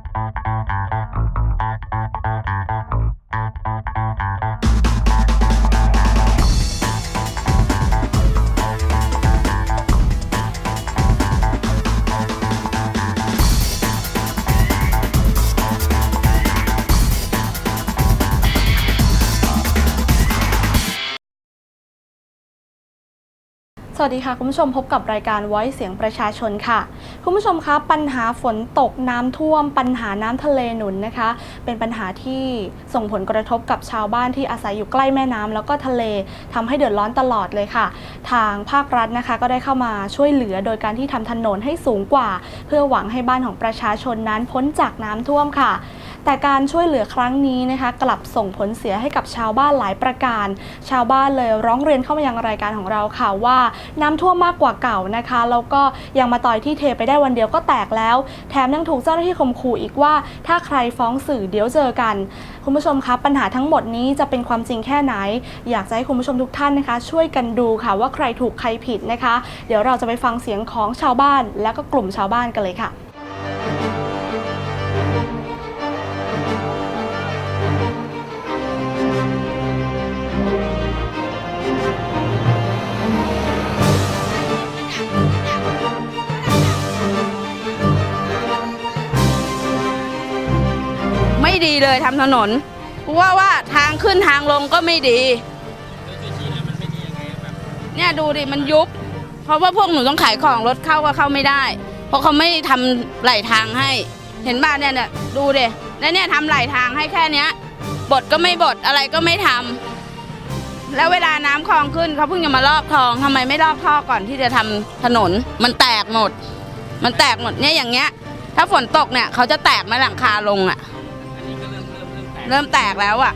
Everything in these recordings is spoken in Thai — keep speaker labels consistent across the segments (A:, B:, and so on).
A: Thank you. สวัสดีค่ะ คุณผู้ชมพบกับรายการไว้เสียงประชาชนค่ะ คุณผู้ชมคะปัญหาฝนตกน้ำท่วม ปัญหาน้ำทะเลหนุนนะคะ เป็นปัญหาที่ส่งผลกระทบกับชาวบ้านที่อาศัยอยู่ใกล้แม่น้ำแล้วก็ทะเลทำให้เดือดร้อนตลอดเลยค่ะ ทางภาครัฐนะคะ ก็ได้เข้ามาช่วยเหลือโดยการที่ทำถนนให้สูงกว่า เพื่อหวังให้บ้านของประชาชนนั้นพ้นจากน้ำท่วมค่ะ แต่การช่วยเหลือครั้งนี้นะคะกลับส่งผลเสียให้กับชาวบ้านหลายประการ ชาวบ้านเลยร้องเรียนเข้ามายังรายการของเราค่ะว่าน้ำท่วมมากกว่าเก่านะคะแล้วก็ยังมาต่อยที่เทไปได้วันเดียวก็แตกแล้ว แถมยังถูกเจ้าหน้าที่ข่มขู่อีกว่า ถ้าใครฟ้องสื่อเดี๋ยวเจอกัน คุณผู้ชมคะปัญหาทั้งหมดนี้จะเป็นความจริงแค่ไหน อยากจะให้คุณผู้ชมทุกท่านนะคะ ช่วยกันดูค่ะว่าใครถูกใครผิดนะคะ เดี๋ยวเราจะไปฟังเสียงของชาวบ้านและก็กลุ่มชาวบ้านกันเลยค่ะ
B: ดีเลยทำถนนเพราะว่าว่าทางขึ้นทางลงก็ไม่ดีเนี่ยดูดิมันยุบ เพราะว่าพวกหนูต้องขายของรถเข้าก็เข้าไม่ได้ เพราะเขาไม่ทำไหลทางให้ เห็นบ้านเนี่ยเนี่ยดูดิแล้วเนี่ยทำไหลทางให้แค่เนี้ยบดก็ไม่บดอะไรก็ไม่ทำแล้วเวลาน้ำคลองขึ้นเขาเพิ่งจะมาลอกคลองทำไมไม่ลอกท่อก่อนที่จะทำถนน มันแตกหมด มันแตกหมดเนี่ยอย่างเงี้ย ถ้าฝนตกเนี่ยเขาจะแตกไหมหลังคาลงอะ เริ่มแตกแล้วอะ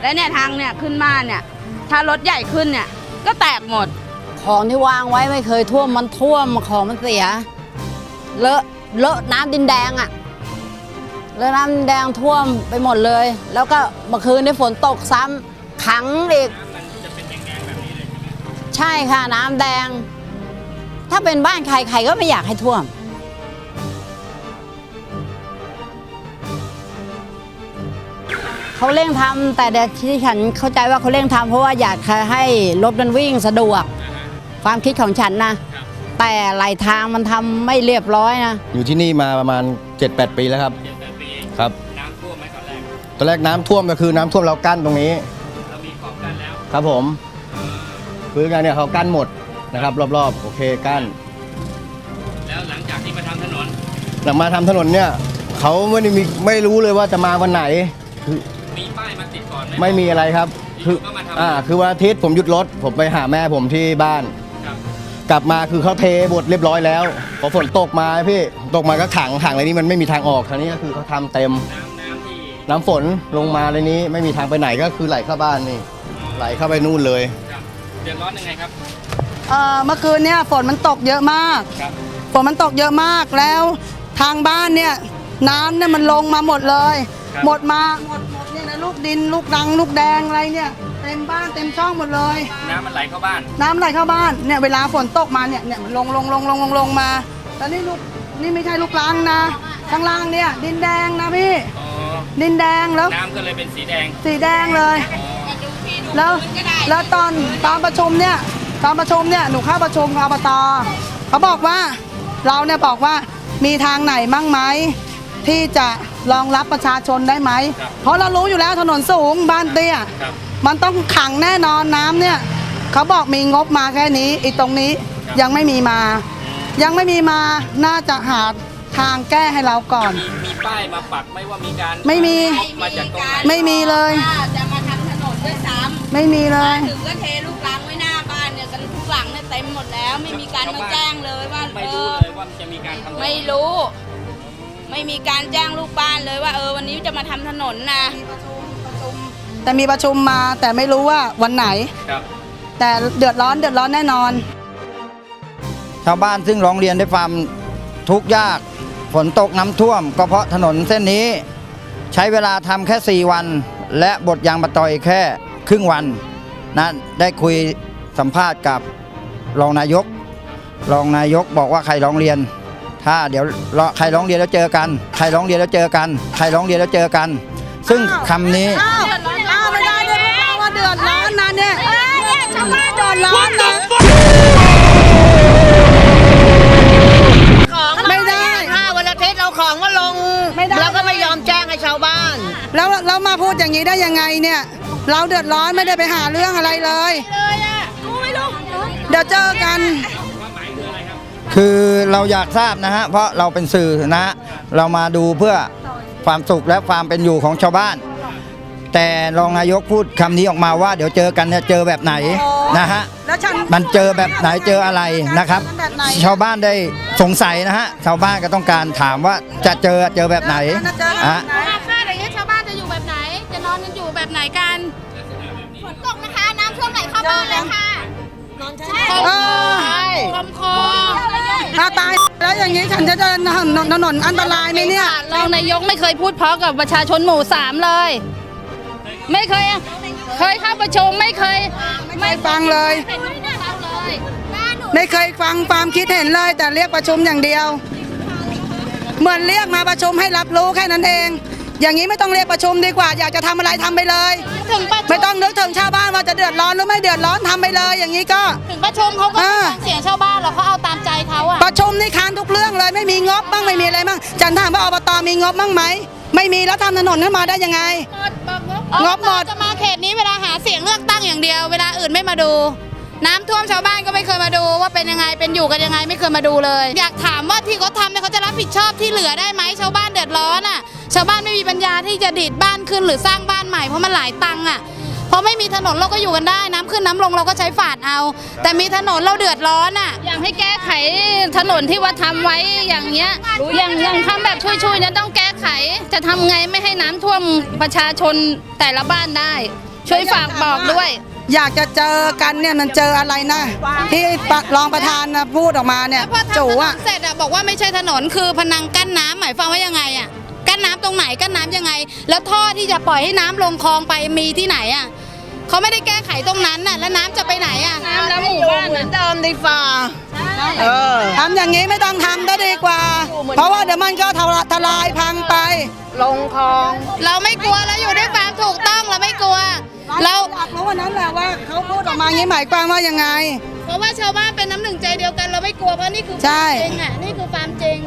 B: แล้วเนี่ยทางเนี่ยขึ้นบ้านเนี่ย ถ้ารถใหญ่ขึ้นเนี่ยก็แตกหมด
C: ของที่วางไว้ไม่เคยท่วมมันท่วมของมันเสีย เลอะเลอะน้ำดินแดงอะเลอะน้ำดินแดงท่วมไปหมดเลย แล้วก็เมื่อคืนนี้ฝนตกซ้ำขังอีกใช่ค่ะน้ำแดง ถ้าเป็นบ้านใครใครก็ไม่อยากให้ท่วม เขาเร่งทำแต่เดี๋ยวที่ฉันเข้าใจว่าเขาเร่งทำเพราะว่าอยากให้รถมันวิ่งสะดวก ความคิดของฉันนะ แต่ไหลทางมันทำไม่เรียบร้อยนะ
D: อยู่ที่นี่มาประมาณ 7-8 ปีแล้วครับครับ
E: น้ำท่วมไหมตอนแรก
D: ตอนแรกน้ำท่วมก็คือน้ำท่วมเรากั้นตรงนี้
E: เรามีของกันแล้ว
D: ครับผมคือการเนี่ยเขากั้นหมดนะครับ รอบๆโอเคกั้น
E: แล้วหลังจากที่มาทำถนน
D: หลังมาทำถนนเนี่ยเขาไม่ได้มีไม่รู้เลยว่าจะมาวันไหน
E: ไหม
D: ไม่มีอะไรครับ คือ
E: อยู่ๆก็มาทำ
D: อ่าคือวันอาทิตย์ผมหยุดรถ ผมไปหาแม่ผมที่บ้าน
E: ครับ
D: กลับมาคือเขาเทบทเรียบร้อยแล้วพอฝนตกมาพี่ตกมาก็ขังขังอะไรนี้มันไม่มีทางออกทางนี้ก็คือเขาทำเต็ม
E: น้ำน้ำที่
D: น้ำฝนลงมาเลยนี้ไม่มีทางไปไหนก็คือไหลเข้าบ้านนี่ ไหลเข้าไปนู่นเลย
E: ครับเดือดร้อนยังไงครับ
F: เอ่อเมื่อคืนเนี่ยฝนมันตกเยอะมาก
E: ครับ
F: ฝนมันตกเยอะมากแล้ว ทางบ้านเนี่ยน้ำเนี่ยมันลงมาหมดเลย
E: ครับ
F: หมดมาหมดหมดเนี่ยนะ ลูกดิน ลูกดัง ลูกแดงอะไรเนี่ยเต็มบ้านเต็มช่องหมดเลย
E: น้ำมันไหลเข้าบ้าน
F: น้ำไหลเข้าบ้านเนี่ยเวลาฝนตกมาเนี่ยเนี่ยมันลงลงลงลงลงลงมาแล้วนี่ลูกนี่ไม่ใช่ลูกลังนะข้างล่างเนี่ยดินแดงนะพี่
E: อ๋อ
F: ดินแดงแล้ว
E: น้ำก็เลยเป็นสีแดง
F: สีแดงเลย แล้วแล้วตอนตอนประชุมเนี่ยตอนประชุมเนี่ยหนูเข้าประชุมอบตเขาบอกว่า เราเนี่ยบอกว่ามีทางไหนมั่งไหมที่จะ รองรับประชาชนได้ไหม
E: ครับ
F: เพราะเรารู้อยู่แล้วถนนสูงบ้านเตี้ย
E: ครับ
F: มันต้องขังแน่นอนน้ำเนี่ยเขาบอกมีงบมาแค่นี้อีกตรงนี้ยังไม่มีมา ยังไม่มีมาน่าจะหาทางแก้ให้เราก่อน
E: มีมีป้ายมาปักไหม่ว่ามีการ
F: ไม่มี
E: งบมาจากตรงไหน
F: ไม่มีเลย
B: จะมาทำถนนด้วยซ้
F: ไม่มีเลำย
B: ถึงก็เทลูกรังไว้หน้าบ้านเนี่ยกันทุกหลังเนี่ยเต็มหมดแล้ว ไม่มีการมาแจ้งเลยว่า
E: ไม่
B: เอ
E: รู้
B: อ
E: เลยว่าจะมีการทำ
B: ไม่รู้ ไม่มีการแจ้งลูกบ้านเลยว่าเออวันนี้จะมาทำถนนนะ
F: แต่มีประชุมมาแต่ไม่รู้ว่าวันไหน
E: ครับ
F: แต่เดือดร้อนเดือดร้อนแน่นอน
G: ชาวบ้านซึ่งร้องเรียนด้วยความทุกข์ยาก ฝนตกน้ำท่วม ก็เพราะถนนเส้นนี้ ใช้เวลาทำแค่ 4 วัน และบทยางมาต่อยแค่ครึ่งวันนะได้คุยสัมภาษณ์กับรองนายก รองนายกบอกว่าใครร้องเรียนท ถ้าเดี๋ยวรอใครร้องเรียนแล้วเจอกันใครร้องเรียนแล้วเจอกันใครร้องเรียนแล้วเจอกัน ซึ่งคำนี้
F: อ้าวอ้าวไม่ได้เนี่ยพวกเราว่าเดือดร้อนนะเนี่ยชาวบ้านเดือดร้อนนะไม่ได้
C: ถ้าวันอาทิตย์เราของมาลง
F: ไม่ได้
C: เราก็ไม่ยอมแจ้งให้ชาวบ้าน
F: แล้วเรามาพูดอย่างนี้ได้ยังไงเนี่ย เราเดือดร้อนไม่ได้ไปหาเรื่องอะไรเลยเดี๋ยวเจอกัน
G: คือเราอยากทราบนะฮะเพราะเราเป็นสื่อนะฮะเรามาดูเพื่อความสุขและความเป็นอยู่ของชาวบ้าน แต่รองนายกพูดคำนี้ออกมาว่า เดี๋ยวเจอกันเนี่ยเจอแบบไหนนะฮะ
F: แล้วฉัน
G: มันเจอแบบไหนเจออะไรนะครับ
F: แบบไหน
G: ชาวบ้านได้สงสัยนะฮะชาวบ้านก็ต้องการถามว่าจะเจอเจอแบบไหน
F: จะเจอแบบ
G: ฮะ
F: ไหน
H: ค่าอย่างนี้ชาวบ้านจะอยู่แบบไหน จะนอนกันอยู่แบบไหนกันฝนตกนะคะ น้ำท่วมไหลเข้าบ้านเลยค่ะ
F: เออ
H: คมคอ
F: ถ้าตายแล้วอย่างนี้ฉันจะเดินถนนถนนอันตรายไหมเนี่ย
H: รองนายกไม่เคยพูดเพราะกับประชาชนหมู่สามเลย ไม่เคย เคยเข้าประชุมไม่เคย
F: ไม่ฟังเลย
H: เห็นหน้าเราเลยบ้านหนู
F: ไม่เคยฟังความคิดเห็นเลย แต่เรียกประชุมอย่างเดียว เหมือนเรียกมาประชุมให้รับรู้แค่นั้นเอง อย่างนี้ไม่ต้องเรียกประชุมดีกว่า อยากจะทำอะไรทำไปเลย
H: ถึงประชุ
F: ไม่
H: ม
F: ต้องนึกถึงชาวบ้านว่าจะเดือดร้อนหรือไม่เดือดร้อนทำไปเลย อย่างนี้ก็
H: ถึงประชุมเขาก็
F: อ่า
H: ฟังเสียงชาวบ้านหรอกเขาเอาตามใจเขา อะ
F: ประชุมนี่ค้านทุกเรื่องเลยไม่มีงบบ้างไม่มีอะไรบ้างจันถามว่าอบตมีงบบ้างไหมไม่มีแล้วทำถนนขึ้นมาได้ยังไงงบหมด
H: จะมาเขตนี้เวลาหาเสียงเลือกตั้งอย่างเดียว เวลาอื่นไม่มาดู น้ำท่วมชาวบ้านก็ไม่เคยมาดู ว่าเป็นยังไงเป็นอยู่กันยังไงไม่เคยมาดูเลย อยากถามว่าที่เขาทำเนี่ยเขาจะรับผิดชอบที่เหลือได้ไหมชาวบ้านเดือดร้อนอะ ชาวบ้านไม่มีปัญญาที่จะดีดบ้านขึ้นหรือสร้างบ้านใหม่เพราะมันหลายตังค์อะ เพราะไม่มีถนนเราก็อยู่กันได้น้ำขึ้นน้ำลงเราก็ใช้ฝาดเอา แต่มีถนนเราเดือดร้อนอะ อยากให้แก้ไขถนนที่ว่าทำไว้อย่างเงี้ยอย่างอย่างทำแบบช่วยๆเนี่ยต้องแก้ไข จะทำไงไม่ให้น้ำท่วมประชาชนแต่ละบ้านได้ ช่วยฝากบอกด้วย
F: อยากจะเจอกันเนี่ยมันเจออะไรนะ ที่รองประธานนะพูดออกมาเนี่ย
H: แล้วพอทำถ
F: จู่
H: น
F: อะ
H: นเสร็จอะบอกว่าไม่ใช่ถนนคือพนังกั้นน้ำหมายความว่ายังไงอะกั้นน้ำตรงไหนกั้นน้ำยังไง แล้วท่อที่จะปล่อยให้น้ำลงคลองไปมีที่ไหนอะ เขาไม่ได้แก้ไขตรงนั้นน่ะแล้วน้ำจะไปไหนอะน้ำแล้วหมู่บ้านน่ะ
C: เดิมดีฝ่า
F: ทำอย่างนี้ไม่ต้องทำก็ดีกว่า เพราะว่าเดี๋ยวมันก็ทลาทลายพังไป
C: ลงคลอง
H: เราไม่กลัวเราอยู่ด้วยความถูกต้องเราไม่กลัว เรา
F: อยากรู้วันนั้นแหละว่าเขาพูดออกมาอย่างนี้หมายความว่ายังไง
H: เพราะว่าชาวบ้านเป็นน้ำหนึ่งใจเดียวกันเราไม่กลัวเพราะนี่คือ
F: ใช่
H: ความจริงอะนี่คือความจริง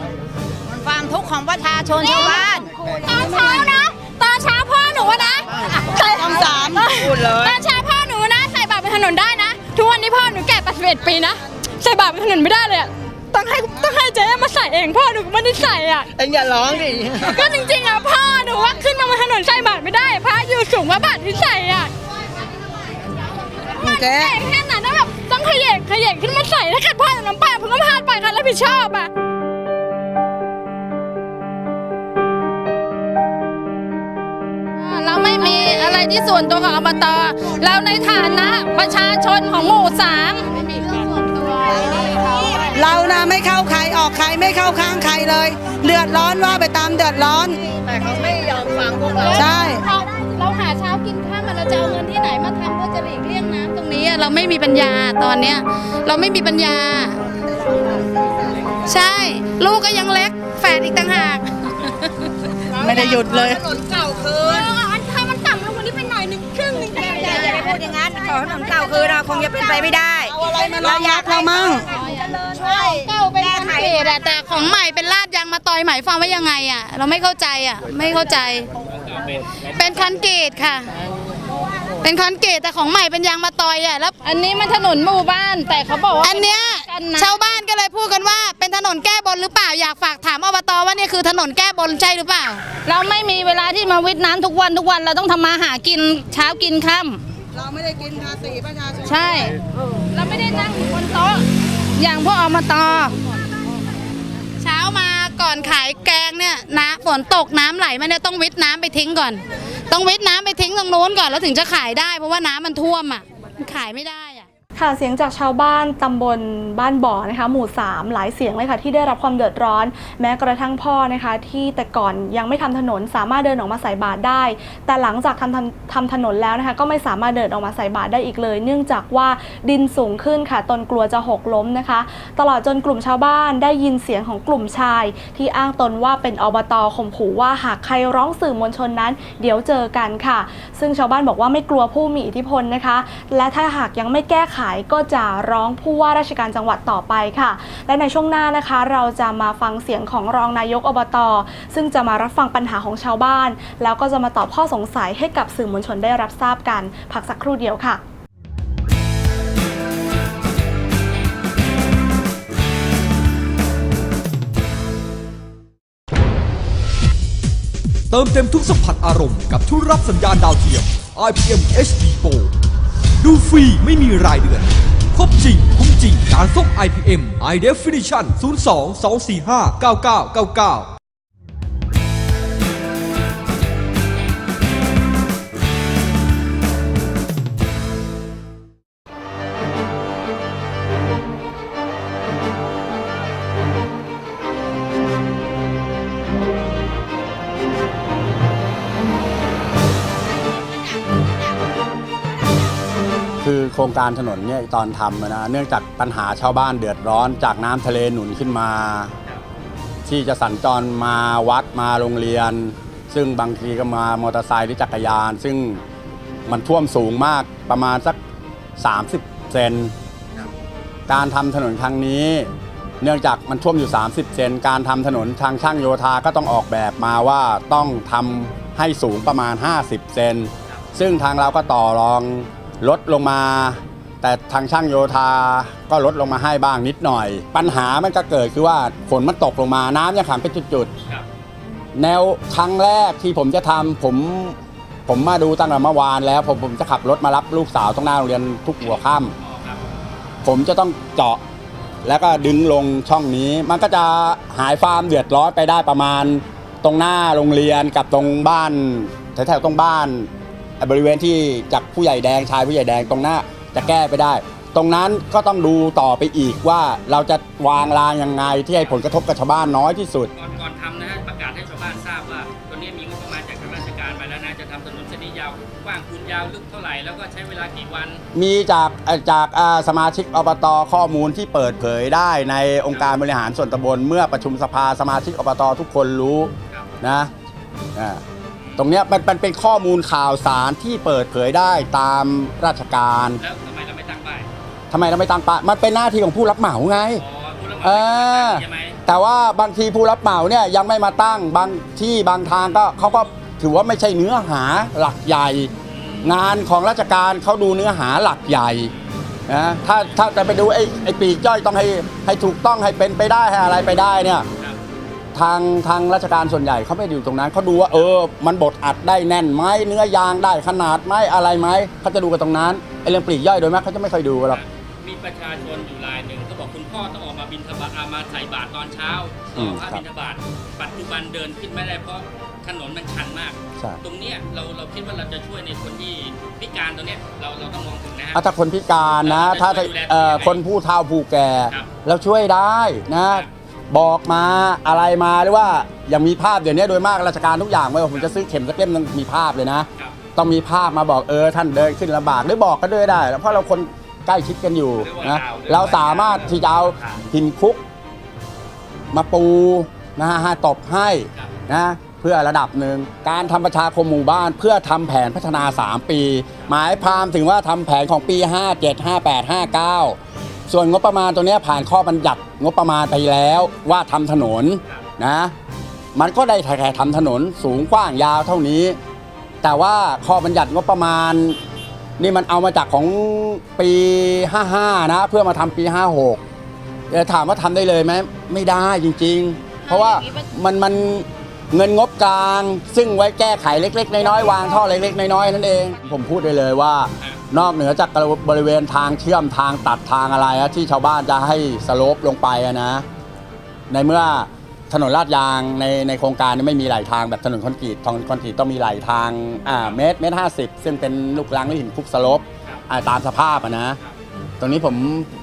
C: ความทุกข์ของประชาชนชาวบ้าน
I: ตอนเช้านะ ตอนเช้าพ่อหนูอะนะใส่
F: ต้องสาม
C: พูดเลย
I: ตอนเช้าพ่อหนูนะใส่บาตรบนถนนได้นะ ทุกวันนี้พ่อหนูแก่81ปีนะใส่บาตรบนถนนไม่ได้เลยอะต้องให้ต้องให้เจ๊มาใส่เองพ่อหนูก็ไม่ได้ใส่อะ
C: เอ็งอย่าร้องดิ
I: ก็จริงๆอะพ่อหนูว่าขึ้นมาบนถนนใส่บาตรไม่ได้พระอยู่สูงกว่าบาตรที่ใส่อะ
F: เจ๊
I: ใส่แค่นั้นนะแบบต้องขย่งขย่งขึ้นมาใส่ถ้าเกิดพ่อหนูน้ำปลาผมก็พลาดไปค่ะรับผิดชอบอะ
H: ที่ส่วนตัวของอบตเราในฐานะประชาชนของหมู่สาม
F: เรานะไม่เข้าใครออกใครไม่เข้าข้างใครเลย เดือดร้อนว่าไปตามเดือดร้อน
C: แต่เขาไม่ยอมฟังพวกเรา
F: ใช่
H: เราเราหาเช้ากินข้ามมาเราจะเอาเงินที่ไหนมาทำเพื่อจะหลีกเลี่ยงน้ำตรงนี้อะเราไม่มีปัญญาตอนเนี้ยเราไม่มีปัญญา ใช่ ลูกก็ยังเล็กแฝดอีกต่างหาก
F: ไม่ได้หยุดเลย
C: ถนนเก่าคืน
I: อย่า
C: งนั้นขอถนนเก่าคืนเราคงจะเป็นไปไม่ได้
F: เอาอะไรมารองรับเรามั่ง
H: เก้าเป็นคอนกรีตอะแต่ของใหม่เป็นลาดยางมาตอยหมายความว่ายังไงอะเราไม่เข้าใจอะไม่เข้าใจ เป็นคอนกรีตค่ะ เป็นคอนกรีตแต่ของใหม่เป็นยางมาตอยอะแล้ว
I: อันนี้มันถนนหมู่บ้านแต่เขาบอกว่า
H: อันเนี้ย
I: กันนะ
H: ชาวบ้านก็เลยพูดกันว่า เป็นถนนแก้บนหรือเปล่าอยากฝากถามอบตว่านี่คือถนนแก้บนใช่หรือเปล่า
I: เราไม่มีเวลาที่มาวิทย์น้ำทุกวันทุกวันเราต้องทำมาหากินเช้ากินค่
F: เราไม่ได้กินภาษีประชาชนำ
I: ใช่ เราไม่ได้นั่งอยู่บนโต๊ะ อย่างพวกอมต
H: เช้ามาก่อนขายแกงเนี่ยน้ำฝนตกน้ำไหลมาเนี่ยต้องวิทน้ำไปทิ้งก่อน ต้องวิทน้ำไปทิ้งตรงโน้นก่อนแล้วถึงจะขายได้ เพราะว่าน้ำมันท่วมอะมันขายไม่ได้อะ
A: ค่ะเสียงจากชาวบ้านตำบลบ้านบ่อนะคะหมู่ 3 หลายเสียงเลยค่ะที่ได้รับความเดือดร้อน แม้กระทั่งพ่อนะคะที่แต่ก่อนยังไม่ทำถนนสามารถเดินออกมาใส่บาตรได้ แต่หลังจากทำทำทำถนนแล้วนะคะก็ไม่สามารถเดินออกมาใส่บาตรได้อีกเลย เนื่องจากว่าดินสูงขึ้นค่ะตนกลัวจะหกล้มนะคะ ตลอดจนกลุ่มชาวบ้านได้ยินเสียงของกลุ่มชาย ที่อ้างตนว่าเป็นอบตข่มขู่ว่าหากใครร้องสื่อมวลชนนั้น เดี๋ยวเจอกันค่ะ ซึ่งชาวบ้านบอกว่าไม่กลัวผู้มีอิทธิพลนะคะ และถ้าหากยังไม่แก้ไขก็จะร้องผู้ว่าราชการจังหวัดต่อไปค่ะ และในช่วงหน้านะคะ เราจะมาฟังเสียงของรองนายกอบตซึ่งจะมารับฟังปัญหาของชาวบ้าน แล้วก็จะมาตอบข้อสงสัยให้กับสื่อมวลชนได้รับทราบกันพักสักครู่เดียวค่ะ
J: เติมเต็มทุกสัมผัสอารมณ์กับทุกรับสัญญาณดาวเทียม IPM HD Pro ดูฟรีไม่มีรายเดือน ครบจริง คุ้มจริง การส่ง IPM High Definition 02 245 9999
K: คือโครงการถนนเนี่ยตอนทำนะเนื่องจากปัญหาชาวบ้านเดือดร้อน จากน้ำทะเลหนุนขึ้นมา ที่จะสัญจรมาวัดมาโรงเรียน ซึ่งบางทีก็มามอเตอร์ไซค์หรือจักรยาน ซึ่งมันท่วมสูงมากประมาณสัก 30 เซนการทำถนนครั้งนี้ เนื่องจากมันท่วมอยู่ 30 เซนการทำถนนทางช่างโยธาก็ต้องออกแบบมาว่าต้องทำให้สูงประมาณ 50 เซนซึ่งทางเราก็ต่อรอง ลดลงมา แต่ทางช่างโยธาก็ลดลงมาให้บ้างนิดหน่อย ปัญหามันก็เกิดคือว่าฝนมันตกลงมาน้ำยังขังเป็นจุด
E: ครับ
K: ๆแนวครั้งแรกที่ผมจะทำผมผมมาดูตั้งแต่เมื่อวานแล้ว ผมผมจะขับรถมารับลูกสาวตรงหน้าโรงเรียนทุกหัวค่ำ
E: อ๋อครับ
K: ผมจะต้องเจาะแล้วก็ดึงลงช่องนี้ มันก็จะหายความเดือดร้อนไปได้ประมาณ ตรงหน้าโรงเรียนกับตรงบ้านแถวๆตรงบ้าน บริเวณที่จากผู้ใหญ่แดงชายผู้ใหญ่แดงตรงหน้าจะแก้ไปได้ ตรงนั้นก็ต้องดูต่อไปอีกว่าเราจะวางรางยังไงที่ให้ผลกระทบกับชาวบ้านน้อยที่สุด
E: ก่อนก่อนทำนะฮะประกาศให้ชาวบ้านทราบว่าตอนนี้มีงบประมาณจากทางราชการมาแล้วนะจะทำถนนเส้นนี้ยาวกว้างคูณยาวลึกเท่าไหร่แล้วก็ใช้เวลากี่วัน
K: มีจากเอ่อจากอ่าสมาชิกอบตข้อมูลที่เปิดเผยได้ในองค์การบริหารส่วนตำบลเมื่อประชุมสภาสมาชิกอบตทุกคนรู้
E: ครับ
K: นะอ่า ตรงเนี้ยมันมันเป็นข้อมูลข่าวสารที่เปิดเผยได้ตามราชการ
E: แล้วทำไมเราไม่ตั้งป้าย
K: ทำไมเราไม่ตั้งปะมันเป็นหน้าที่ของผู้รับเหมาไง
E: อ๋อผู้รับเห
K: เอ
E: มา
K: อ
E: ใช่ไหม
K: แต่ว่าบางทีผู้รับเหมาเนี่ยยังไม่มาตั้งบางที่บางทางก็เขาก็ถือว่าไม่ใช่เนื้อหาหลักใหญ่ งานของราชการเขาดูเนื้อหาหลักใหญ่นะถ้าถ้าจะไปดูไอ้ไอ้ปีกย่อยต้องให้ให้ถูกต้องให้เป็นไปได้ให้อะไรไปได้เนี่ย
E: ครับ
K: ทางทางราชการส่วนใหญ่เขาไม่ได้อยู่ตรงนั้นเขาดูว่าเออ มันบดอัดได้แน่นไหมเนื้อยางได้ขนาดไหมอะไรไหมเขาจะดูกันตรงนั้นไอ้เรื่องปลีกย่อยโดยมากเขาจะไม่ค่อยดูหรอก
E: มีประชาชนอยู่รายหนึ่งเขาบอกคุณพ่อต้องออกมาบินทบาทอามาใส่บาตรตอนเช้า
K: อื
E: ต่อ
K: ม
E: พระ
K: ครับ
E: บินทบาทปัจจุบันเดินขึ้นไม่ได้เพราะถนนมันชันมาก
K: ใช่
E: ตรงเนี้ยเราเราคิดว่าเราจะช่วยในคนที่พิการตรงเนี้ยเราเราต้องมองถึงนะฮะ
K: อะถ้าคนพิการนะ
E: เราจะ
K: ถ้า
E: ช่วยดูแล
K: เอ่อ
E: ตัวเอง
K: คนผู้เฒ่าผู้แก่
E: ครับ
K: เราช่วยได้นะ บอกมาอะไรมาหรือว่าอย่างมีภาพเดี๋ยวนี้โดยมากราชการทุกอย่างไม่ว่าผมจะซื้อเข็มสักเล่มต้องมีภาพเลยนะ
E: ครับ
K: ต้องมีภาพมาบอกเออท่านเดินขึ้นลำบากหรือบอกก็ด้วยได้แล้วเพราะเราคนใกล้ชิดกันอยู่นะเราสามารถที่จะเอาหินคลุก มาปูนะฮะให้ตบให้นะเพื่อระดับหนึ่งการทำประชาคมหมู่บ้าน เพื่อทำแผนพัฒนา 3 ปี หมายความถึงว่าทำแผนของปี 57 58 59 ส่วนงบประมาณตัวเนี้ยผ่านข้อบัญญัติงบประมาณไปแล้วว่าทำถนนนะ มันก็ได้แค่ทำถนนสูงกว้างยาวเท่านี้ แต่ว่าข้อบัญญัติงบประมาณ นี่มันเอามาจากของปี 55 นะ เพื่อมาทำปี 56เดี๋ยวถามว่าทำได้เลยไหมไม่ได้จริง ๆ เพราะว่ามันมันเงินงบกลาง ซึ่งไว้แก้ไขเล็ก ๆ น้อยๆวางท่อเล็ก ๆ น้อยๆนั่นเอง ผมพูดได้เลยว่า นอกเหนือจากบริเวณทางเชื่อมทางตัดทางอะไรที่ชาวบ้านจะให้สโลปลงไปนะ ในเมื่อถนนลาดยางในในโครงการนี้ไม่มีไหลทางแบบถนนคอนกรีตถนนคอนกรีตต้องมีไหลทางอ่าเมตรเมตรห้าสิบซึ่งเป็นลูกรังหรือหินคลุกสโลปตามสภาพนะ ตรงนี้ผม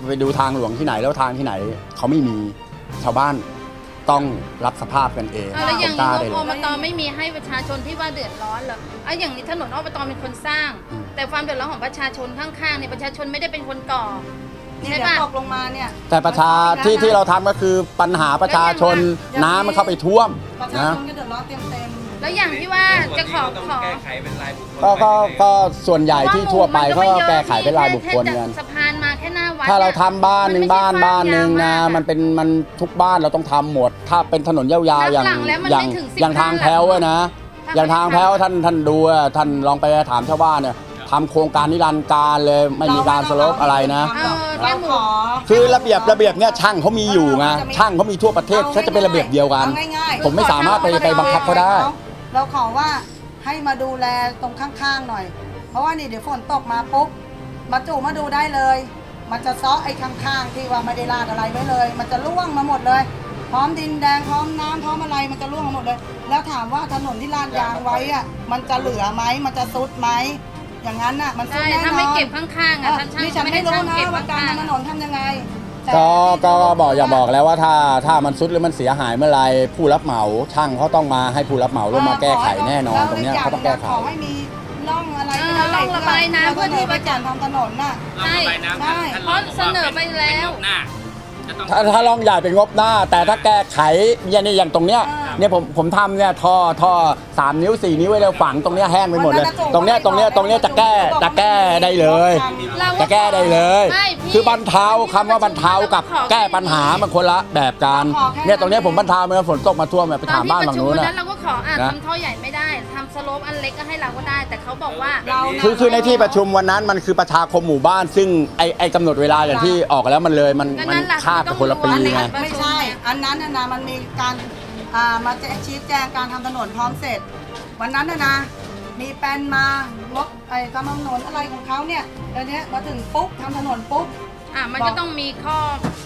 K: ไปดูทางหลวงที่ไหนแล้วทางที่ไหนเขาไม่มีชาวบ้าน ต้องรับสภาพกันเอง
H: เอาแล้วอย่าง
K: ผมก
H: นี้
K: ล้าได้
H: ง
K: เล
H: บอยบตไม่มีให้ประชาชนที่ว่าเดือดร้อนเหรอเอาอย่างนี้ถนนอบตเป็นคนสร้าง
K: อืม
H: แต่ความเดือดร้อนของประชาชนข้างๆเนี่ยประชาชนไม่ได้เป็นคนก่อ
F: นี่
H: ใช่
F: เดี๋ยว
H: ปะ
F: ตกลงมาเนี่ย
K: แต่ประชาที่ที่เราทำก็คือปัญหาประชาชน
F: แล้วยังไง
K: น้ำมันเข้าไปท่วม
F: ประชา
K: นะ
F: ชนก็เดือดร้อนเต็มเต็ม
H: แล้วอย่างที่ว่าจะขอขอ
K: ก็ก็ก็ส่วนใหญ่ที่ทั่วไปเขาก็แก้ไขเป็นรายบุคคล
H: แค่
K: กัน
H: จากสะพานมาแค่หน้าวัด
K: ถ้าเรา
H: นี่ย
K: ทำบ้านหนึ่ง
H: มัไม่
K: บ้าน
H: ใช่
K: บ้านหนึ่ง
H: คว
K: นะ
H: ยาวาก
K: มันเป็นมันทุกบ้านเราต้องทำหมด ถ้าเป็นถนนยาวๆอย่าง
H: นับหลังแล้วมัน
K: อย่าง
H: ไม่ถึง10
K: อย่างทาง
H: หลัง
K: แพ้วอะนะ
H: ถ้า
K: อย่างทาง
H: ไม่
K: แพ้ว
H: ทำ
K: ท่านท่านดูอะท่านลองไปถามชาวบ้านเนี่ยทำโครงการนิรันดร์การเลยไม่มีการสลบอะไรนะ
H: เออ
F: ๆ
H: แค่
F: เรา
H: หมู
F: ขอ
K: คือระเบียบระเบียบเนี่ยช่างเขามีอยู่ไงช่างเขามีทั่วประเทศเขาจะเป็นระเบียบเดียวกัน
F: อาง่ายๆ
K: ผมไม่สามารถไปไปบังคับเขาได้
F: เราขอว่าให้มาดูแลตรงข้างๆหน่อย เพราะว่านี่เดี๋ยวฝนตกมาปุ๊บมาจู่มาดูได้เลย มันจะซ้อไอ้ข้างๆที่ว่าไม่ได้ลาดอะไรไว้เลย มันจะร่วงมาหมดเลย พร้อมดินแดงพร้อมน้ำพร้อมอะไรมันจะร่วงมาหมดเลย แล้วถามว่าถนนที่ลาดยางไว้อะมันจะเหลือไหมมันจะซุดไหมอย่างนั้นน่ะมันซุด
H: ใช่
F: แน่นอน
H: ถ้าไม่เก็บข้างๆ
F: เอ
H: อะ
F: อ
H: ท่านช่าง
F: นี่ฉัน
H: ไม่
F: ไม่
H: ได้
F: รู้
H: ช่าง
F: นะ
H: เก็บ
F: ว่าการ
H: ข้าง
F: ทำถนนทำยังไงแต่
K: ก็ก็บอกอย่าบอกแล้วว่าถ้าถ้ามันซุดหรือมันเสียหายเมื่อไหรผู้รับเหมาช่างเขาต้องมาให้ผู้รับเหมาลงมาแก้ไขแน่นอนตรงเนี้ยเขาต้องแก้ไข
F: ขอให้มี ร่องอะไร
H: เออร่องระบายน้ำเพื่อที่ว่าจะ
F: ทำถนนน่ะ
E: เราระบายน้ำ
F: ใช่
E: ท่าน
H: เพราะเสนอไปแล้ว
E: เป็นงบหน้าจะต้อง
K: ถ้าถ้าลองใหญ่เป็นงบหน้า แต่ถ้าแก้ไขเนี่ยนี่อย่างตรงเนี้ย
F: อ่า
K: เนี่ยผมผมทำเนี่ยท่อท่อสามนิ้วสี่นิ้วไว้แล้วฝังตรงเนี้ยแห้งไปหมดเลย ตรงเนี้ยตรงเนี้ยตรงเนี้ยจะแก้จะแก้ได้เลย
H: เราก็
K: จะแก้ได้เลย
H: ไม่พี่
K: คือบรรเทาคำว่าบรรเทากับ
H: ขอ
K: แก้ปัญหามันคนละแบบกัน
F: ขอแค่
K: เนี่ยตรงเนี้ยผมบรรเทาเมื่อฝนตกมาท่วมเนี่ยไปถามบ้านฝั่งนู้น
H: ตอ
K: นะ
H: ที่ประชุมวันั้นเราก็ขออะ
K: นะ
H: ทำท่อใหญ่ไม่ได้ทำสโลปอันเล็กก็ให้เราก็ได้ แต่เขาบอกว่า
F: เรานะ
K: คือคือในที่ประชุมวันนั้นมันคือประชาคมหมู่บ้าน ซึ่งไอไอกำหนดเวลาอย่างที่ออกแล้วมันเลยมัน
H: ก็
K: มัน
H: นั่นแหละ
K: คาดกับคนละปี
H: ต้องดู
K: ไง
H: ว่า
F: ไม่ใช่ อันนั้นน่ะนะมันมีการ อ่ามาแจ้งชี้แจงการทำถนนพร้อมเสร็จ วันนั้นน่ะนะ มีแปลนมางบไอ้ทำถนนอะไรของเขาเนี่ยเดี๋ยวนี้มาถึงปุ๊บทำถนนปุ๊บ
H: อะมันก็ต้องมีข้อ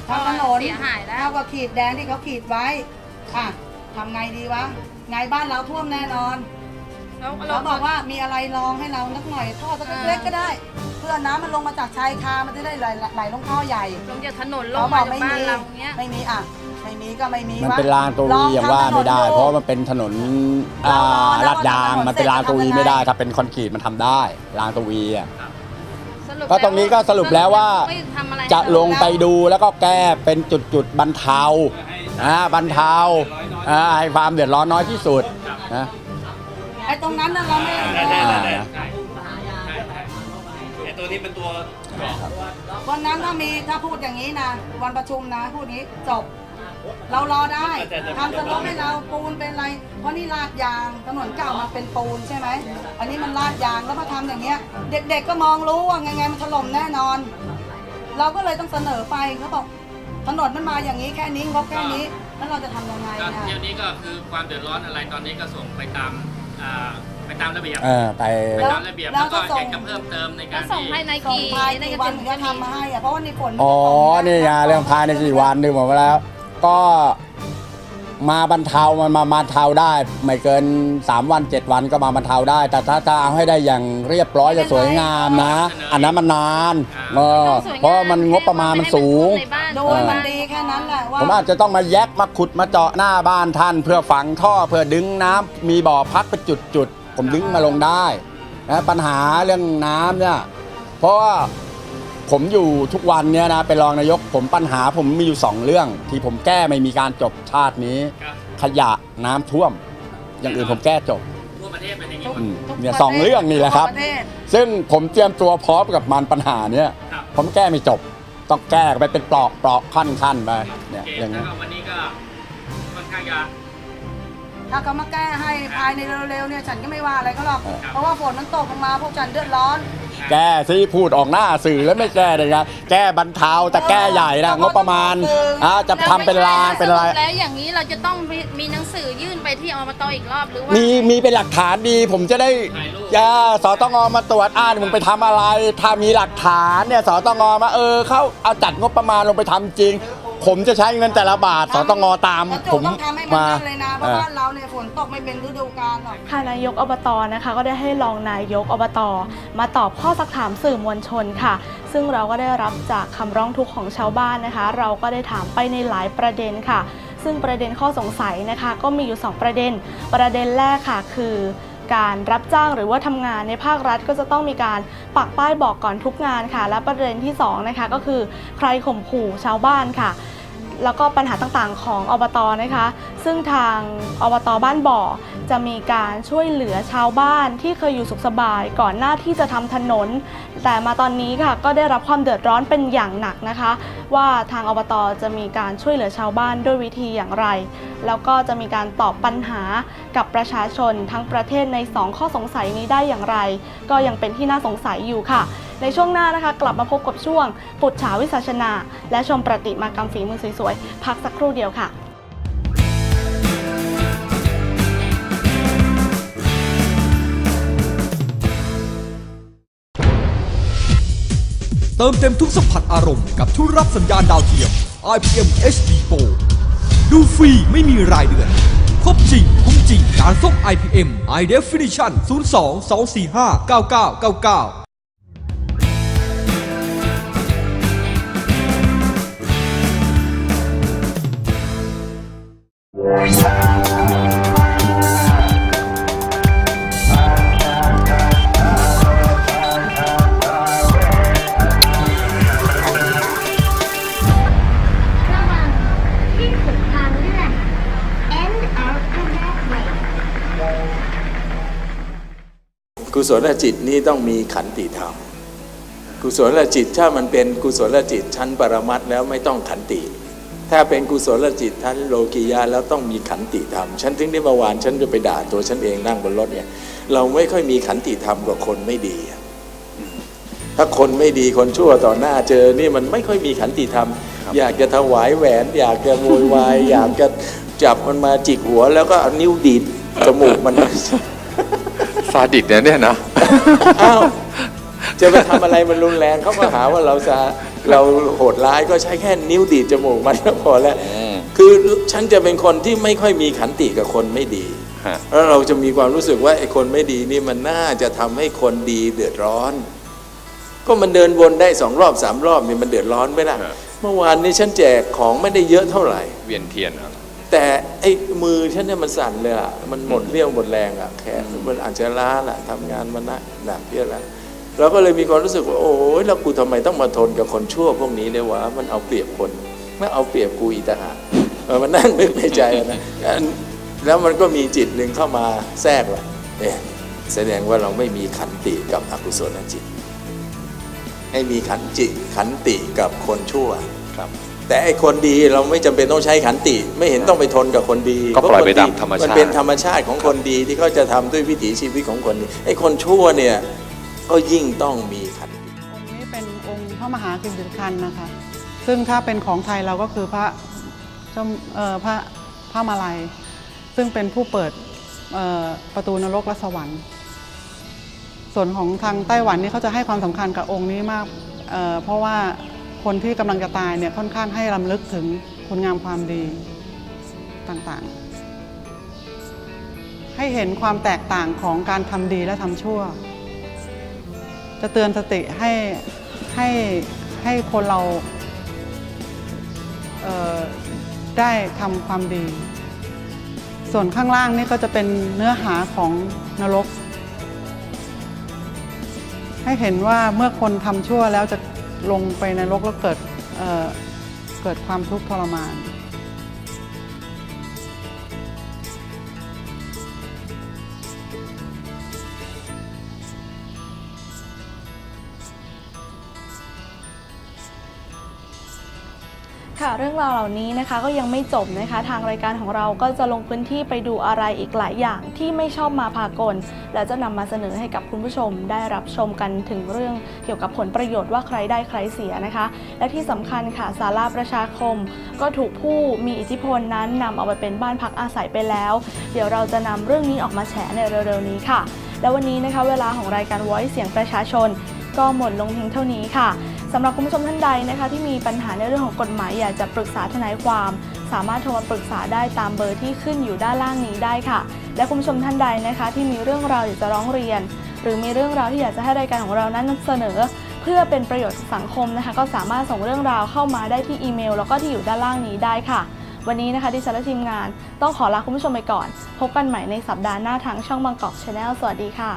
F: ทำถนน
H: เสียหายแล้ว
F: เท่ากับขีดแดงที่เขาขีดไว้ อะทำไงดีวะ ไงบ้านเราท่วมแน่นอน
H: แล้ว
F: เราบอกว่ามีอะไรรองให้เรานักหน่อยท่อสักเล็กๆก็ได้ เพื่อน้ำมันลงมาจากชายคามันจะได้ไหลไหลลงท่อใหญ่
H: ลงจากถนนล
F: เขา
H: ง
F: บ
H: มา
F: อก
H: จาก
F: ไม่
H: บ้าน
F: มี
H: เราเงี้ย
F: ไม่มีอะ ไม่มีก็ไม่มี
K: มัน
F: วะ
K: เป็นรางตัว
F: ล
K: วี
F: อง
K: อย่าง
F: ทำ
K: ว่าไม่ได้
F: ถนน
K: เพราะว่ามันเป็นถนนอ่า
F: เรารอนะ
K: ลาดยาง
F: ว่าถนน
K: มันเป็นรางตัววี
F: เสร็จ
K: ไม่ได้
F: จะทำยังไง
K: ถ้าเป็นคอนกรีตมันทำได้รางตัววีอะ
H: สรุป
K: ก็ตรงนี้ก็สรุปแล้วว่า
H: ไม่ทำอะไรให้
K: จะ
H: เรา
K: ลงไปดูแล้วก็แก้เป็นจุดจุดๆบรรเทาอ่าบรรเทาอ่าให้ความเดือดร้อนน้อยที่สุดนะ
F: ไอ้ตรงนั้นน่ะเราไม่
K: อ่า
E: ไอ้ตัวนี้เป็นตัว
F: วันนั้นถ้ามีถ้าพูดอย่างนี้นะวันประชุมนะพูดนี้จบ เรารอได้ทำสลบให้เราปูนเป็นอะไร เพราะนี่ลาดยางถนนเก่ามันเป็นปูนใช่ไหมอันนี้มันลาดยางแล้วมาทำอย่างเงี้ย เด็กๆก็มองรู้ว่าไงไงมันถล่มแน่นอน เราก็เลยต้องเสนอไปเขาบอกถนนมันมาอย่างนี้แค่นี้งบแค่นี้แล้วเราจะทำยังไง
E: ก็
F: นะ
E: เที่ยวนี้ก็คือความเดือดร้อนอะไรตอนนี้ก็ส่งไปตามอ่าไปตามระเบียบ
K: เออไป
E: ไปตามระเบียบ
F: แล้
E: แล้วว
F: ก็
E: ก็
F: ส่
E: องยากจะเพิ่มเติมใน
H: ก็
E: การ
H: ส่ง
E: ที่
H: ภายใน
F: ส่ง
H: กี่
F: ภาย
H: ใน
F: กี่
H: กระ
F: วัน
H: จุ
F: ถึ
H: ก
F: งจะทำมาให้อะเพราะว่านี่ฝนมั
K: อ๋อ
F: จะตก
K: นี่ไงเรื่องภายในกี่วันดึงบอกมาแล้ว ก็มาบรรเทามันมามาเทาได้ ไม่เกิน 3 วัน 7 วันก็มาบรรเทาได้ แต่ถ้าจะเอาให้ได้อย่างเรียบร้อยจะสวยงามนะ อันนั้นมันนานเออเพราะมันงบประมาณมันสูง
F: ดูให้มันดีแค่นั้นแหละว่า
K: ผมอาจจะต้องมาแยกมาขุดมาเจาะหน้าบ้านท่าน เพื่อฝังท่อเพื่อดึงน้ำมีบ่อพักเป็นจุดๆผมดึงมาลงได้นะปัญหาเรื่องน้ำเนี่ยเพราะว่า ผมอยู่ทุกวันเนี่ยนะเป็นรองนายกผมปัญหาผมมีอยู่สองเรื่อง ที่ผมแก้ไม่มีการจบชาตินี้
E: ครับ
K: ขยะน้ำท่วม อย่างอื่นผมแก้จบ
E: ทั่วประเทศเป็นอย่างนี้หมด
K: อืมเนี่ยสองเรื่องนี่แหละครับ
F: ทั่วปเทศ
K: ซึ่งผมเตรียมตัวพร้อมกับมันปัญหาเนี่ย
E: ครับ
K: ผมแก้ไม่จบ ต้องแก้ไปเป็นปลอกปลอกขั้นขั้นๆไป
E: โอ
K: เนี่ย
E: เค
K: อย่าง
E: แล้
K: นี้
E: วนก็วันนี้ก็ค่อนข้างจะ
F: ถ้าเขามาแก้ให้ภายในเร็วๆเนี่ยฉันก็ไม่ว่าอะไรเขาหรอก เพราะว่าฝนมันตกลงมาพวกฉันเดือดร้อน
K: แก้สิพูดออกหน้าสื่อแล้วไม่แก้เลยนะแก้บรรเทาแต่แก้ใหญ่นะงบประมาณอ่าจะทำเป็นรางเป็นอะไร
H: สแล้วอย่างนี้เราจะต้องมีมีหนังสือยื่นไปที่อบตอีกรอบหรือว่า
K: มีมีเป็นหลักฐานดี ผมจะได้จะสตงมาตรวจอ่านมึงไปทำอะไร ถ้ามีหลักฐานเนี่ยสตงมาเออเขาเอาจัดงบประมาณลงไปทำจริง ผมจะใช้เงินแต่ละบาทสตงตาม
F: แล้วโจ
K: ผม
F: ต้องทำให้มัน
K: มา
F: ได้เลยนะ เพราะบ้านเราเนี่ยฝนตกไม่เป็นฤดูกาลหรอก
A: ค่ะนายกอบตนะคะ ก็ได้ให้รองนายกอบตมาตอบข้อสักถามสื่อมวลชนค่ะ ซึ่งเราก็ได้รับจากคำร้องทุกข์ของชาวบ้านนะคะ เราก็ได้ถามไปในหลายประเด็นค่ะ ซึ่งประเด็นข้อสงสัยนะคะ ก็มีอยู่ 2 ประเด็น ประเด็นแรกค่ะคือ การรับจ้างหรือว่าทำงานในภาครัฐก็จะต้องมีการปักป้ายบอกก่อนทุกงานค่ะ และประเด็นที่สองนะคะก็คือใครข่มขู่ชาวบ้านค่ะแล้วก็ปัญหาต่างๆ ของอบตนะคะ ซึ่งทางอบตบ้านบ่อ จะมีการช่วยเหลือชาวบ้านที่เคยอยู่สุขสบาย ก่อนหน้าที่จะทำถนน แต่มาตอนนี้ค่ะก็ได้รับความเดือดร้อนเป็นอย่างหนักนะคะ ว่าทางอบตจะมีการช่วยเหลือชาวบ้านด้วยวิธีอย่างไร แล้วก็จะมีการตอบปัญหากับประชาชนทั้งประเทศใน 2 ข้อสงสัยนี้ได้อย่างไร ก็ยังเป็นที่น่าสงสัยอยู่ค่ะ ในช่วงหน้านะคะกลับมาพบกับช่วงปุจฉาวิสัชนา และชมประติมากรรมฝีมือสวยๆพักสักครู่เดียวค่ะ
J: เติมเต็มทุกสัมผัสอารมณ์กับทุกรับสัญญาณดาวเทียม IPM HD Pro ดูฟรีไม่มีรายเดือน ครบจริง คุ้มจริงการส่ง IPM High Definition 02 245 9999
L: กุศลจิตนี้ต้องมีขันติธรรม กุศลจิตถ้ามันเป็นกุศลจิตชั้นปรมัตถ์แล้วไม่ต้องขันติ ถ้าเป็นกุศลจิตชั้นโลกียะแล้วต้องมีขันติธรรม ฉันถึงได้เมื่อวานฉันจะไปด่าตัวฉันเองนั่งบนรถเนี่ย เราไม่ค่อยมีขันติธรรมกับคนไม่ดีอะอืมถ้าคนไม่ดีคนชั่วต่อหน้าเจอนี่มันไม่ค่อยมีขันติธรรม อยากจะถวายแหวน อยากจะโวยวายอยากจะจับมันมาจิกหัวแล้วก็เอานิ้วดีดจมูกมัน
M: ซาดิสเนี่ยเนี่ยนะ
L: อ้าวจะไปทำอะไรมันรุนแรงเขาก็หาว่าเราจะเราโหดร้ายก็ใช้แค่นิ้วดีดจมูกมันก็พอแล้วคือฉันจะเป็นคนที่ไม่ค่อยมีขันติกับคนไม่ดี
M: ฮะ
L: แล้วเราจะมีความรู้สึกว่าไอ้คนไม่ดีนี่มันน่าจะทำให้คนดีเดือดร้อน ก็มันเดินวนได้สองรอบสามรอบนี่มันเดือดร้อนไม่ได้เมื่อวานนี้ฉันแจกของไม่ได้เยอะเท่าไหร่
M: เวียนเทียนครับ
L: แต่ ไอ้มือฉันเนี่ยมันสั่นเลยอะมันหมดเรี่ยวหมดแรงอะแขนมันอาจจะล้าแหละทำงานมันนักหนักเยอะแล้วเราก็เลยมีความรู้สึกว่าโอ้ยแล้วกูทำไมต้องมาทนกับคนชั่วพวกนี้เนี่ยวะมันเอาเปรียบคนไม่เอาเปรียบกูอีกต่างหากมันนั่งนึกในใจนะแล้วมันก็มีจิตหนึ่งเข้ามาแทรกว่าเอ๊ะแสดงว่าเราไม่มีขันติกับอกุศลจิต ให้มีขันจิตขันติกับคนชั่ว
M: ครับ
L: แต่ไอ้คนดีเราไม่จำเป็นต้องใช้ขันติ ไม่เห็นต้องไปทนกับคนดี
M: ก็ปล่อยไป
L: เพะคน
M: ตามธรรมชาติ
L: มันเป็นธรรมชาติของคนดีที่เขาจะทำด้วยวิถีชีวิตของคนดีไอ้คนชั่วเนี่ยก็ยิ่งต้องมีขันติ
F: องค์นี้เป็นองค์พระมหากิจคันนะคะ ซึ่งถ้าเป็นของไทยเราก็คือพระเจ้าเอ่อพระพระมาลัย ซึ่งเป็นผู้เปิดเอ่อประตูนรกและสวรรค์ ส่วนของทางไต้หวันนี่เขาจะให้ความสำคัญกับองค์นี้มากเอ่อเพราะว่า คนที่กำลังจะตายเนี่ยค่อนข้างให้รำลึกถึงคุณงามความดีต่างๆ ให้เห็นความแตกต่างของการทำดีและทำชั่ว จะเตือนสติให้ให้ให้คนเราเได้ทำความดี ส่วนข้างล่างนี่ก็จะเป็นเนื้อหาของนรก ให้เห็นว่าเมื่อคนทำชั่วแล้วจะ ลงไปในรกแล้วเกิดเเกิดความทุกข์ทรมาน
A: ค่ะเรื่องราวเหล่านี้นะคะก็ยังไม่จบนะคะ ทางรายการของเราก็จะลงพื้นที่ไปดูอะไรอีกหลายอย่างที่ไม่ชอบมาพากล และจะนำมาเสนอให้กับคุณผู้ชมได้รับชมกันถึงเรื่องเกี่ยวกับผลประโยชน์ว่าใครได้ใครเสียนะคะ และที่สำคัญค่ะศาลาประชาคม ก็ถูกผู้มีอิทธิพลนั้นนำเอาไปเป็นบ้านพักอาศัยไปแล้ว เดี๋ยวเราจะนำเรื่องนี้ออกมาแฉในเร็วๆนี้ค่ะ และวันนี้นะคะเวลาของรายการ Voice เสียงประชาชน ก็หมดลงเพียงเท่านี้ค่ะ สำหรับคุณผู้ชมท่านใดนะคะ ที่มีปัญหาในเรื่องของกฎหมายอยากจะปรึกษาทนายความ สามารถโทรมาปรึกษาได้ตามเบอร์ที่ขึ้นอยู่ด้านล่างนี้ได้ค่ะ และคุณผู้ชมท่านใดนะคะ ที่มีเรื่องราวอยากจะร้องเรียน หรือมีเรื่องราวที่อยากจะให้รายการของเรานั้นนำเสนอ เพื่อเป็นประโยชน์สังคมนะคะ ก็สามารถส่งเรื่องราวเข้ามาได้ที่อีเมล แล้วก็ที่อยู่ด้านล่างนี้ได้ค่ะ วันนี้นะคะดิฉันและทีมงาน ต้องขอลาคุณผู้ชมไปก่อน พบกันใหม่ในสัปดาห์หน้าทางช่องบางกอกชาแนลสวัสดีค่ะ